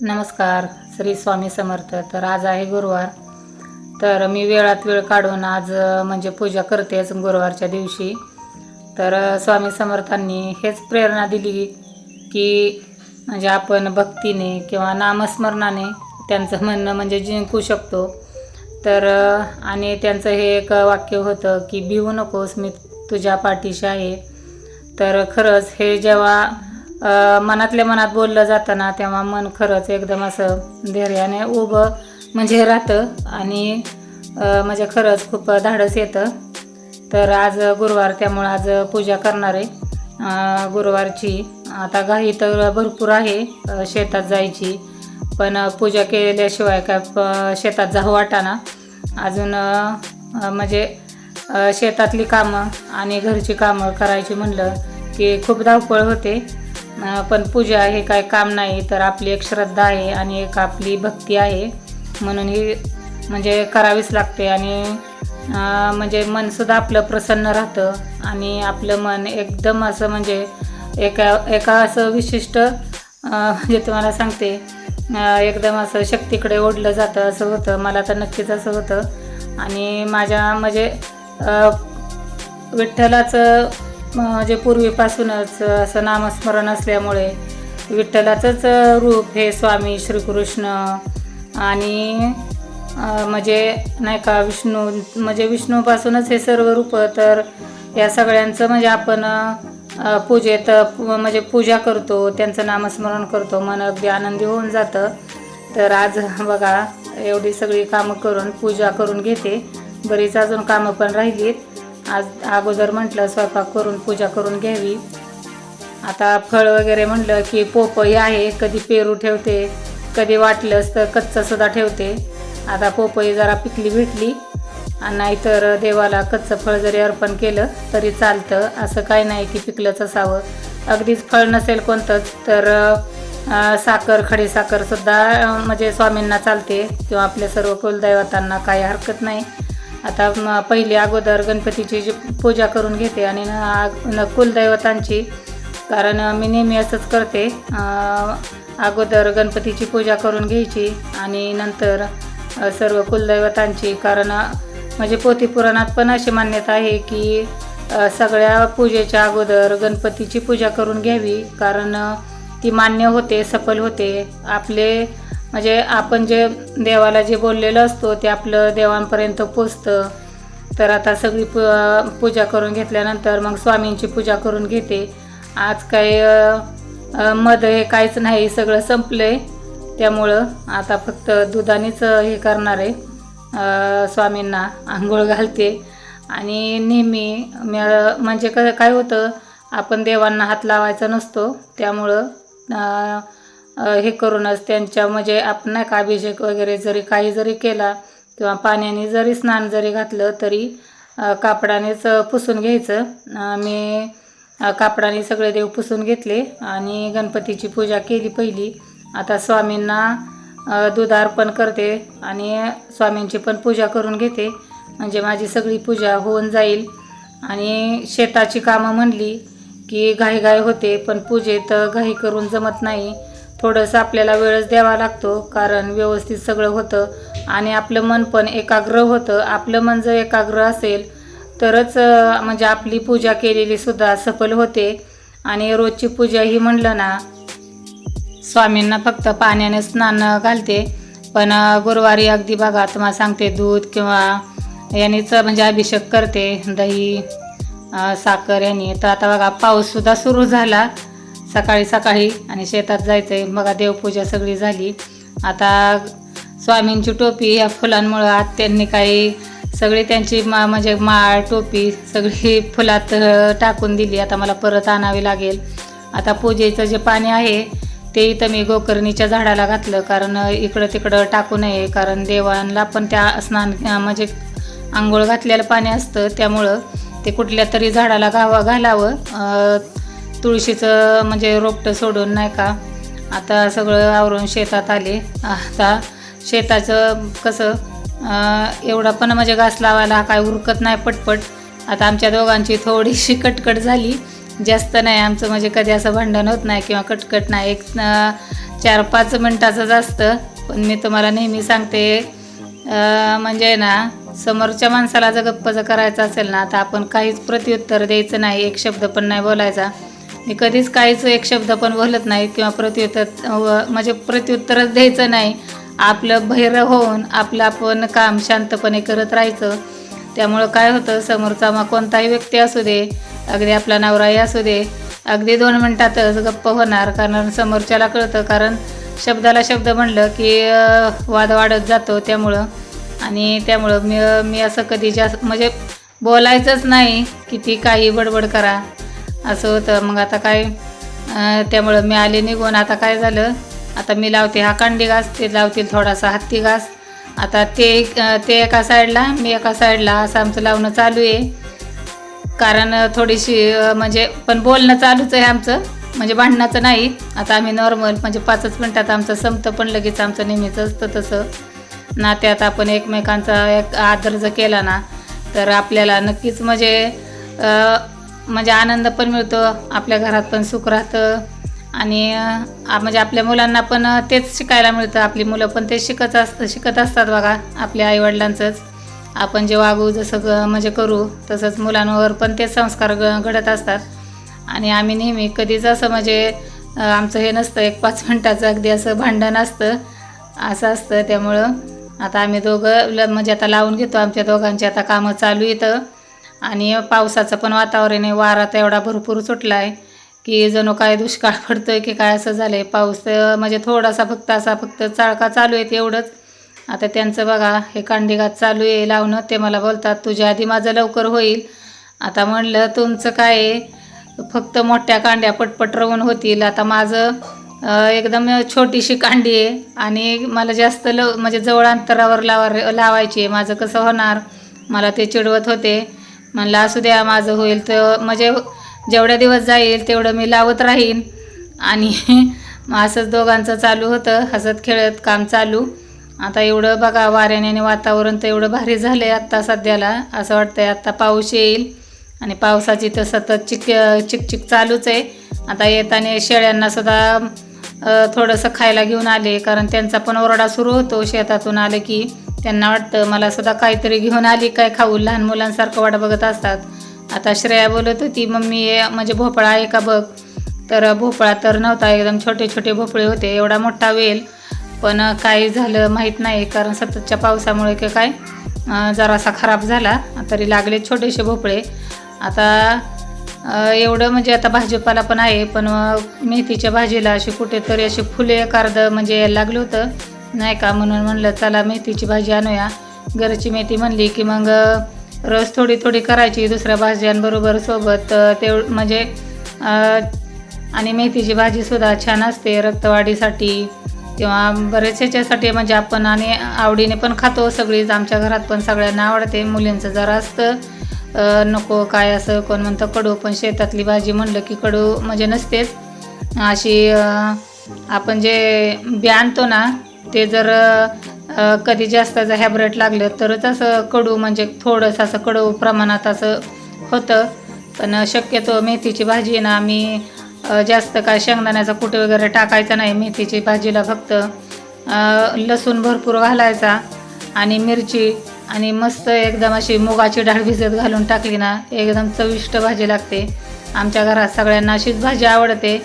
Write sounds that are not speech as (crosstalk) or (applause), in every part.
नमस्कार श्री स्वामी समर्थ. तर आज आहे गुरुवार. तर मी वेळात वेळ काढून आज म्हणजे पूजा करतेच गुरुवारच्या दिवशी. तर स्वामी समर्थांनी हेच प्रेरणा दिली की म्हणजे आपण भक्तीने किंवा नामस्मरणाने त्यांचं म्हणणं म्हणजे जिंकू शकतो. तर आणि त्यांचं हे एक वाक्य होतं की भिवू नकोस मी तुझ्या पाठीशी आहे. तर खरंच हे जेव्हा मनातल्या मनात बोललं जातं ना तेव्हा मन खरंच एकदम असं धैर्याने उभं म्हणजे राहतं आणि म्हणजे खरंच खूप धाडस येतं. तर आज गुरुवार त्यामुळं आज पूजा करणार आहे गुरुवारची. आता घाई तर भरपूर आहे शेतात जायची. पण पूजा केल्याशिवाय काय शेतात जाऊ वाटाना. अजून म्हणजे शेतातली कामं आणि घरची कामं करायची म्हणलं की खूप धावपळ होते. पण पूजा हे काय काम नाही तर आपली एक श्रद्धा आहे आणि एक आपली भक्ती आहे. म्हणून ही म्हणजे करावीच लागते आणि म्हणजे मनसुद्धा आपलं प्रसन्न राहतं आणि आपलं मन एकदम असं म्हणजे एका एका असं विशिष्ट म्हणजे तुम्हाला सांगते एकदम असं शक्तीकडे ओढलं जातं असं होतं. मला तर नक्कीच असं होतं. आणि माझ्या म्हणजे विठ्ठलाचं म्हणजे पूर्वीपासूनच असं नामस्मरण असल्यामुळे विठ्ठलाचंच रूप हे स्वामी श्रीकृष्ण आणि म्हणजे नाही का विष्णू म्हणजे विष्णूपासूनच हे सर्व रूप तर या सगळ्यांचं म्हणजे आपण पूजेत म्हणजे पूजा करतो त्यांचं नामस्मरण करतो मन अगदी आनंदी होऊन जातं. तर आज बघा एवढी सगळी कामं करून पूजा करून घेते. बरीच अजून कामं पण राहिलीत. आज अगोदर म्हटलं स्वयंपाक करून पूजा करून घ्यावी. आता फळ वगैरे म्हणलं की पोपई आहे कधी पेरू ठेवते कधी वाटलंच तर कच्चं सुद्धा ठेवते. आता पोपई जरा पिकली भेटली आणि नाहीतर देवाला कच्चं फळ जरी अर्पण केलं तरी चालतं. असं काही नाही की पिकलंच असावं. अगदीच फळ नसेल कोणतंच तर साखर खडीसाखरसुद्धा साखरसुद्धा म्हणजे स्वामींना चालते किंवा आपल्या सर्व कुलदैवतांना काही हरकत नाही. आता पहिली अगोदर गणपतीची जी पूजा करून घेते आणि न आग- न कुलदैवतांची. कारण मी नेहमी असंच करते. अगोदर गणपतीची पूजा करून घ्यायची आणि नंतर सर्व कुलदैवतांची. कारण म्हणजे पोथी पुराणात पण अशी मान्यता आहे की सगळ्या पूजेच्या अगोदर गणपतीची पूजा करून घ्यावी. कारण ती मान्य होते सफल होते. आपले म्हणजे आपण जे देवाला जे बोललेलं असतो ते आपलं देवांपर्यंत पोचतं. तर आता सगळी पू पूजा करून घेतल्यानंतर मग स्वामींची पूजा करून घेते. आज काही मध हे काहीच नाही सगळं संपलं आहे त्यामुळं आता फक्त दुधानेच हे करणार आहे. स्वामींना आंघोळ घालते. आणि नेहमी म्हणजे क काय होतं आपण देवांना हात लावायचा नसतो. त्यामुळं हे करूनच त्यांच्या म्हणजे आपण नाही का अभिषेक वगैरे जरी काही जरी केला किंवा पाण्याने जरी स्नान जरी घातलं तरी कापडानेच पुसून घ्यायचं. मी कापडाने सगळे देव पुसून घेतले आणि गणपतीची पूजा केली पहिली. आता स्वामींना दुधार्पण दूध अर्पण करते आणि स्वामींची पण पूजा करून घेते. म्हणजे माझी सगळी पूजा होऊन जाईल. आणि शेताची कामं म्हणली की घाई घाई होते पण पूजेत घाई करून जमत नाही. थोडंसं आपल्याला वेळच द्यावा लागतो कारण व्यवस्थित सगळं होतं आणि आपलं मन पण एकाग्र होतं. आपलं मन जर एकाग्र असेल तरच म्हणजे आपली पूजा केलेली सुद्धा सफल होते. आणि रोजची पूजा ही म्हणलं ना स्वामींना फक्त पाण्याने स्नान घालते. पण गुरुवारी अगदी बघा तुम्हाला सांगते दूध किंवा यानेच म्हणजे अभिषेक करते. दही साखर यांनी. तर आता बघा पाऊससुद्धा सुरू झाला. सकाळी सकाळी आणि शेतात जायचं आहे बघा देवपूजा सगळी झाली. आता स्वामींची टोपी या फुलांमुळं आत्यांनी काही सगळी त्यांची मा म्हणजे माळ टोपी सगळी फुलात टाकून दिली. आता मला परत आणावी लागेल. आता पूजेचं जे पाणी आहे ते इथं मी गोकर्णीच्या झाडाला घातलं. कारण इकडं तिकडं टाकू नये. कारण देवांना पण त्या स्नान म्हणजे आंघोळ घातलेलं पाणी असतं. त्यामुळं ते कुठल्या तरी झाडाला घावा घालावं. तुळशीचं म्हणजे रोपटं सोडून नाही का? आता सगळं आवरून शेतात आले. आता शेताचं कसं एवढा पण म्हणजे घास लावायला काय उरकत नाही पटपट. आता आमच्या दोघांची थोडीशी (laughs) कटकट झाली. जास्त नाही आमचं म्हणजे कधी असं भांडण होत नाही किंवा कटकट नाही. एक चार पाच मिनटाचंच असतं. पण मी तुम्हाला नेहमी सांगते म्हणजे ना समोरच्या माणसाला जर गप्प जर करायचं असेल ना तर आपण काहीच प्रत्युत्तर द्यायचं नाही. एक शब्द पण नाही बोलायचा. मी कधीच काहीच एक शब्द पण बोलत नाही किंवा प्रत्युत्तर व- म्हणजे प्रत्युत्तरच द्यायचं नाही. आपलं भैर होऊन आपलं आपण काम शांतपणे करत राहायचं. त्यामुळं काय होतं समोरचा मग कोणताही व्यक्ती असू दे अगदी आपला नवराही असू दे अगदी दोन मिनटातच गप्प होणार. कारण समोरच्याला कळतं कारण शब्दाला शब्द म्हणलं की वाद वाढत जातो त्यामुळं. आणि त्यामुळं मी मी असं कधी जास्त म्हणजे बोलायचंच नाही किती काही बडबड करा. असं होतं. मग आता काय त्यामुळं मी आले निघून. आता काय झालं? आता मी लावते हा कांडी घास ते लावतील थोडासा हत्ती घास. आता ते ते एका साईडला मी एका साईडला असं आमचं लावणं चालू आहे. कारण थोडीशी म्हणजे पण बोलणं चालूच आहे आमचं. म्हणजे भांडणाचं नाही. आता आम्ही नॉर्मल म्हणजे पाचच मिनटात आमचं संपतं पण लगेच आमचं नेहमीच असतं तसं. नात्यात आपण एकमेकांचा एक आदर जर केला ना तर आपल्याला नक्कीच म्हणजे म्हणजे आनंद पण मिळतो आपल्या घरात पण सुख राहतं. आणि म्हणजे आपल्या मुलांना पण तेच शिकायला मिळतं. आपली मुलं पण तेच शिकत असतं शिकत असतात बघा आपल्या आईवडिलांचंच. आपण जे वागू जसं ग म्हणजे करू तसंच मुलांवर पण तेच संस्कार ग घडत असतात. आणि आम्ही नेहमी कधीच असं म्हणजे आमचं हे नसतं एक पाच मिनटाचं अगदी असं भांडण असतं. असं असतं त्यामुळं आता आम्ही दोघं ल- म्हणजे आता लावून घेतो आमच्या दोघांची. आता कामं चालू येतं आणि पावसाचं पण वातावरण आहे. वारा तर एवढा भरपूर सुटला आहे की जणू काय दुष्काळ पडतो आहे की काय असं झालं आहे पाऊस तर म्हणजे थोडासा फक्त असा फक्त चाळका चालू आहे एवढंच. आता त्यांचं बघा हे कांडीघात चालू आहे लावणं ते मला बोलतात तुझ्या आधी माझं लवकर होईल. आता म्हणलं तुमचं काय आहे? फक्त मोठ्या कांड्या पटपट रवून होतील. आता माझं एकदम छोटीशी कांडी आहे आणि मला जास्त लव म्हणजे जवळ अंतरावर लावा लावायची आहे. माझं कसं होणार? मला ते चिडवत होते. म्हणलं असू द्या माझं होईल तर म्हणजे जेवढ्या दिवस जाईल तेवढं मी लावत राहीन. आणि (laughs) मग असंच दोघांचं चालू होतं हसत खेळत काम चालू. आता एवढं बघा वाऱ्याने आणि वातावरण तर एवढं भारी झालं आहे आत्ता सध्याला असं वाटतं आहे आत्ता पाऊस येईल. आणि पावसाची तर सतत चिक चिकचिक चालूच आहे. आता येताना शेळ्यांना सुद्धा थोडंसं खायला घेऊन आले कारण त्यांचा पण ओरडा सुरू होतो शेतातून आलं की. त्यांना वाटतं मला सुद्धा काहीतरी घेऊन आली काय खाऊ लहान मुलांसारखं वाट बघत असतात. आता श्रेया बोलत होती मम्मी म्हणजे भोपळा आहे का बघ? तर भोपळा तर नव्हता एकदम छोटे छोटे भोपळे होते एवढा मोठा वेल. पण काय झालं माहीत नाही कारण सततच्या पावसामुळे की काय जरासा खराब झाला तरी लागले छोटेसे भोपळे. आता एवढं म्हणजे आता भाजीपाला पण आहे पण मेथीच्या भाजीला अशी कुठेतरी अशी फुले कार्द म्हणजे यायला लागलं होतं. नाही का? म्हणून म्हणलं चला मेथीची भाजी आणूया. घरची मेथी म्हणली की मग रस थोडी थोडी करायची दुसऱ्या भाज्यांबरोबर सोबत. तेव म्हणजे आणि मेथीची भाजीसुद्धा छान असते रक्तवाढीसाठी. किंवा बरेच ह्याच्यासाठी म्हणजे आपण आणि आवडीने पण खातो सगळीच. आमच्या घरात पण सगळ्यांना आवडते. मुलींचं जरा असतं. नको काय असं कोण म्हणतं कडू. पण शेतातली भाजी म्हणलं की कडू म्हणजे नसतेच. अशी आपण जे बी आणतो ना ते जर कधी जास्त जर हॅब्रेट लागलं तरच असं कडू म्हणजे थोडंसं असं कडू प्रमाणात असं होतं. पण शक्यतो मेथीची भाजी आहे ना आम्ही जास्त काय शेंगदाण्याचा कुठे वगैरे टाकायचा नाही मेथीची भाजीला फक्त लसूण भरपूर घालायचा आणि मिरची आणि मस्त एकदम अशी मुगाची डाळ भिजत घालून टाकली ना एकदम चविष्ट भाजी लागते. आमच्या घरात सगळ्यांना अशीच भाजी आवडते.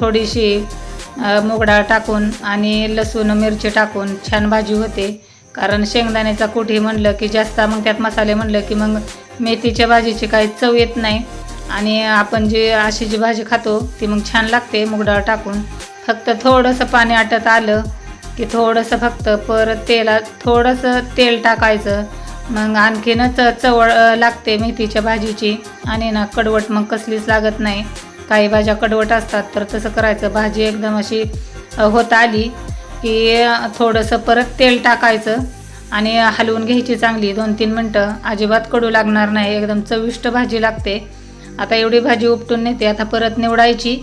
थोडीशी मोगडा टाकून आणि लसूण मिरची टाकून छान भाजी होते. कारण शेंगदाण्याचा कुठे म्हणलं की जास्त मग त्यात मसाले म्हणलं की मग मेथीच्या भाजीची काही चव येत नाही. आणि आपण जे अशी जी भाजी खातो ती मग छान लागते मुगडाळ टाकून. फक्त थोडंसं पाणी आटत आलं की थोडंसं फक्त परत तेला थोडंसं तेल टाकायचं. मग आणखीनच चवळ लागते मेथीच्या भाजीची. आणि ना कडवट मग कसलीच लागत नाही. काही भाज्या कडवट असतात तर तसं करायचं. भाजी एकदम अशी होत आली की थोडंसं परत तेल टाकायचं आणि हलवून घ्यायची चांगली. दोन तीन मिनटं अजिबात कडू लागणार नाही. एकदम चविष्ट भाजी लागते. आता एवढी भाजी उपटून नेते. आता परत निवडायची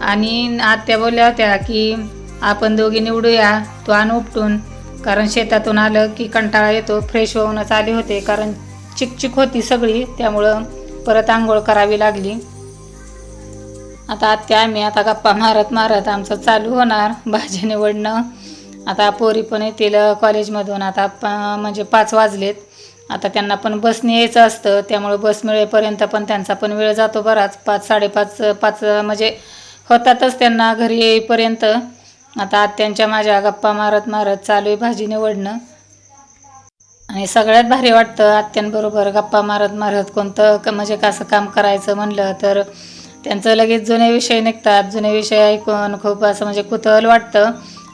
आणि आत्या बोलल्या होत्या की आपण दोघी निवडूया. तो आण उपटून. कारण शेतातून आलं की कंटाळा येतो. फ्रेश होऊनच आले होते. कारण चिकचिक होती सगळी. त्यामुळं परत आंघोळ करावी लागली. आता आत्या आम्ही आता गप्पा मारत मारत आमचं चालू होणार भाजी निवडणं. आता पोरी पण येतील कॉलेजमधून आता प म्हणजे पाच वाजलेत. आता त्यांना पण बसने यायचं असतं. त्यामुळे बस मिळेपर्यंत पण त्यांचा पण वेळ जातो बराच. पाच साडेपाच पाच म्हणजे होतातच त्यांना घरी येईपर्यंत. आता आत्यांच्या माझ्या गप्पा मारत मारत चालू आहे भाजी निवडणं. आणि सगळ्यात भारी वाटतं आत्यांबरोबर गप्पा मारत मारत कोणतं क- म्हणजे कसं काम करायचं म्हणलं तर त्यांचं लगेच जुने विषय निघतात. जुने विषय ऐकून खूप असं म्हणजे कुतूहल वाटतं.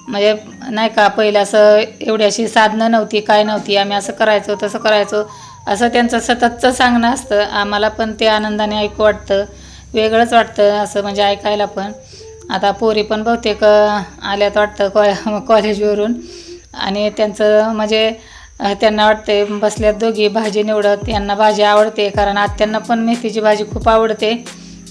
म्हणजे नाही का पहिलं असं एवढी अशी साधनं नव्हती काय नव्हती आम्ही असं करायचो तसं करायचो. असं त्यांचं सततचं सांगणं असतं. आम्हाला पण ते आनंदाने ऐकू वाटतं. वेगळंच वाटतं असं म्हणजे ऐकायला पण. आता पोरी पण बहुतेक आल्यात वाटतं कॉ कॉलेजवरून. आणि त्यांचं म्हणजे त्यांना वाटते बसल्यात दोघी भाजी निवडत यांना भाजी आवडते. कारण आत्यांना पण मेथीची भाजी खूप आवडते.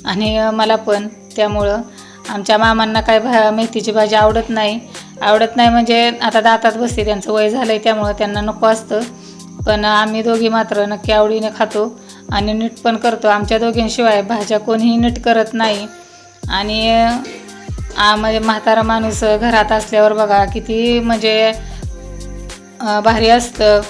आणि मला पण. त्यामुळं आमच्या मामांना काय भा मेथीची भाजी आवडत नाही. आवडत नाही म्हणजे आता दातात बसते त्यांचं वय झालं आहे त्यामुळं त्यांना नको असतं. पण आम्ही दोघी मात्र नक्की आवडीने खातो आणि नीट पण करतो. आमच्या दोघींशिवाय भाज्या कोणीही नीट करत नाही. आणि म्हणजे म्हातारा माणूस घरात असल्यावर बघा किती म्हणजे भारी असतं.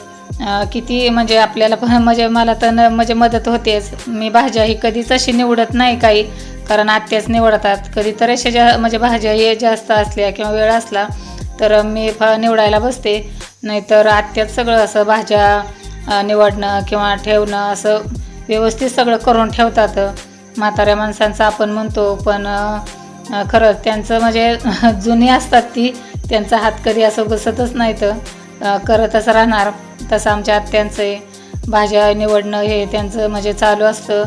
किती म्हणजे आपल्याला पण म्हणजे मला तर न- म्हणजे मदत होतेच. मी भाज्या ही कधीच अशी निवडत नाही काही कारण आत्याच निवडतात. कधी तर अशा ज्या म्हणजे भाज्या हे जास्त असल्या किंवा वेळ असला तर मी फ निवडायला बसते. नाहीतर आत्याच सगळं असं भाज्या निवडणं किंवा ठेवणं असं व्यवस्थित सगळं करून ठेवतात. म्हाताऱ्या माणसांचं आपण म्हणतो पण खरंच त्यांचं म्हणजे (laughs) जुनी असतात ती त्यांचा हात कधी असं बसतच नाही तर करतच राहणार. तसं आमच्या आत्यांचं आहे. भाज्या निवडणं हे त्यांचं म्हणजे चालू असतं.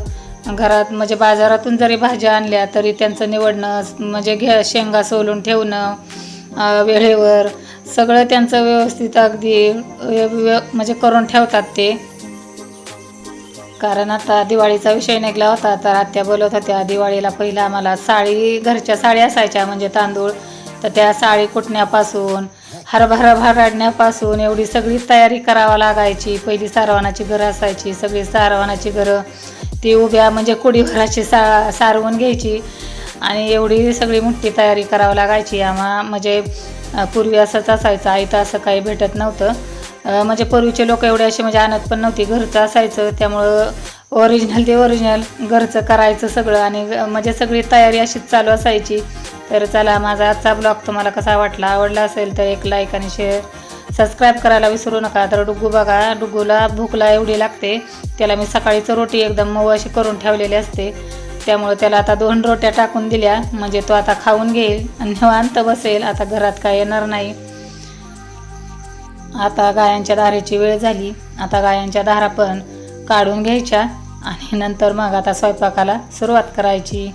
घरात म्हणजे बाजारातून जरी भाज्या आणल्या तरी त्यांचं निवडणं म्हणजे घे शेंगा सोलून ठेवणं वेळेवर सगळं त्यांचं व्यवस्थित अगदी व्य- म्हणजे करून ठेवतात ते. कारण आता दिवाळीचा विषय निघला होता तर आत्या बोलत होत्या दिवाळीला पहिला आम्हाला साळी घरच्या साडी असायच्या म्हणजे तांदूळ. तर त्या साळी कुटण्यापासून हरभरा भराडण्यापासून एवढी सगळी तयारी करावा लागायची. पहिली सारवानाची घरं असायची. सगळी सारवानाची घरं ती उभ्या म्हणजे कोडीभराची सा सारवून घ्यायची. आणि एवढी सगळी मोठी तयारी करावी लागायची. आम्हा म्हणजे पूर्वी असंच असायचं. आई तर असं काही भेटत नव्हतं. म्हणजे पूर्वीचे लोक एवढे असे म्हणजे आणत पण नव्हती. घरचं असायचं. त्यामुळं ओरिजिनल ते ओरिजिनल घरचं करायचं सगळं आणि म्हणजे सगळी तयारी अशीच चालू असायची. तर चला माझा आजचा ब्लॉग तुम्हाला कसा वाटला? आवडला असेल तर एक लाईक आणि शेअर सबस्क्राईब करायला विसरू नका. तर डुग्गू बघा डुग्गूला भूकला एवढी लागते. त्याला मी सकाळीचं रोटी एकदम मऊ अशी करून ठेवलेली असते. त्यामुळे त्याला आता दोन रोट्या टाकून दिल्या. म्हणजे तो आता खाऊन घेईल आणि निवांत बसेल. आता घरात काय येणार नाही. आता गायांच्या धारेची वेळ झाली. आता गायांच्या धारा पण काढून घ्यायच्या आणि नंतर मग आता स्वयंपाकाला सुरुवात करायची.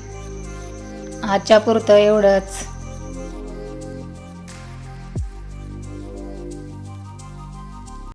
आजच्या पुरतं एवढंच.